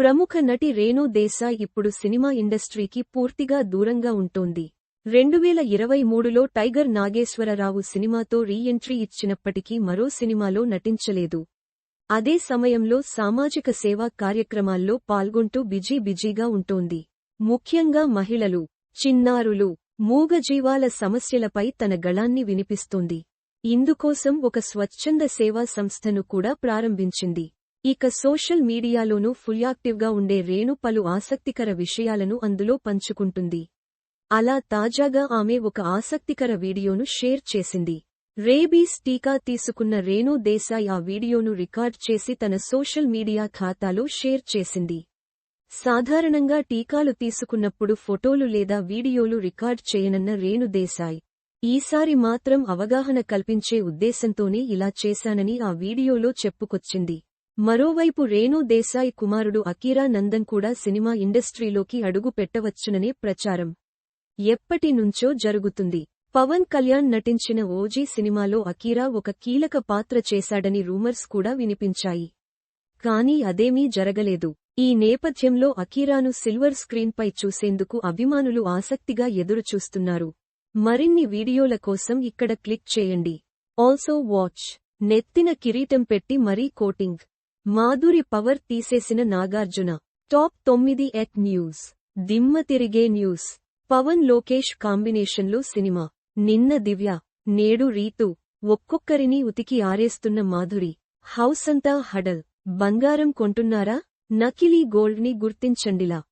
ప్రముఖ నటి రేణు దేశాయ్ ఇప్పుడు సినిమా ఇండస్ట్రీకి పూర్తిగా దూరంగా ఉంటోంది. రెండువేల ఇరవై మూడులో టైగర్ నాగేశ్వరరావు సినిమాతో రీ ఎంట్రీ ఇచ్చినప్పటికీ మరో సినిమాలో నటించలేదు. అదే సమయంలో సామాజిక సేవా కార్యక్రమాల్లో పాల్గొంటూ బిజీ బిజీగా ఉంటోంది. ముఖ్యంగా మహిళలు చిన్నారులు మూగజీవాల సమస్యలపై తన గళాన్ని వినిపిస్తోంది. ఇందుకోసం ఒక స్వచ్ఛంద సేవా సంస్థను కూడా ప్రారంభించింది. ఇక సోషల్ మీడియాలోనూ ఫుల్ యాక్టివ్గా ఉండే రేణు పలు ఆసక్తికర విషయాలను అందులో పంచుకుంటుంది. అలా తాజాగా ఆమె ఒక ఆసక్తికర వీడియోను షేర్ చేసింది. రేబీస్ టీకా తీసుకున్న రేణు దేశాయ్ ఆ వీడియోను రికార్డ్ చేసి తన సోషల్ మీడియా ఖాతాలో షేర్ చేసింది. సాధారణంగా టీకాలు తీసుకున్నప్పుడు ఫోటోలు లేదా వీడియోలు రికార్డ్ చేయనన్న రేణు దేశాయ్. ఈసారి మాత్రం అవగాహన కల్పించే ఉద్దేశంతోనే ఇలా చేశానని ఆ వీడియోలో చెప్పుకొచ్చింది. మరోవైపు రేణు దేశాయ్ కుమారుడు అకీరా నందన్ కూడా సినిమా ఇండస్ట్రీలోకి అడుగు పెట్టవచ్చుననే ప్రచారం ఎప్పటి నుంచో జరుగుతుంది. పవన్ కళ్యాణ్ నటించిన ఓజీ సినిమాలో అకీరా ఒక కీలక పాత్ర చేశాడని రూమర్స్ కూడా వినిపించాయి. కానీ అదేమీ జరగలేదు. ఈ నేపథ్యంలో అకీరాను సిల్వర్ స్క్రీన్పై చూసేందుకు అభిమానులు ఆసక్తిగా ఎదురుచూస్తున్నారు. మరిన్ని వీడియోల కోసం ఇక్కడ క్లిక్ చేయండి. Also watch. నెత్తిన కిరీటం పెట్టి మరీ కోటింగ్. మాధురి పవర్ తీసేసిన నాగార్జున. టాప్ తొమ్మిది ఎట్ న్యూస్. దిమ్మ తిరిగే న్యూస్. పవన్ లోకేష్ కాంబినేషన్లో సినిమా. నిన్న దివ్య నేడు రీతు ఒక్కొక్కరిని ఉతికి ఆరేస్తున్న మాధురి. హౌస్ అంతా హడల్. బంగారం కొంటున్నారా? నకిలీ గోల్డ్ని గుర్తించండిలా.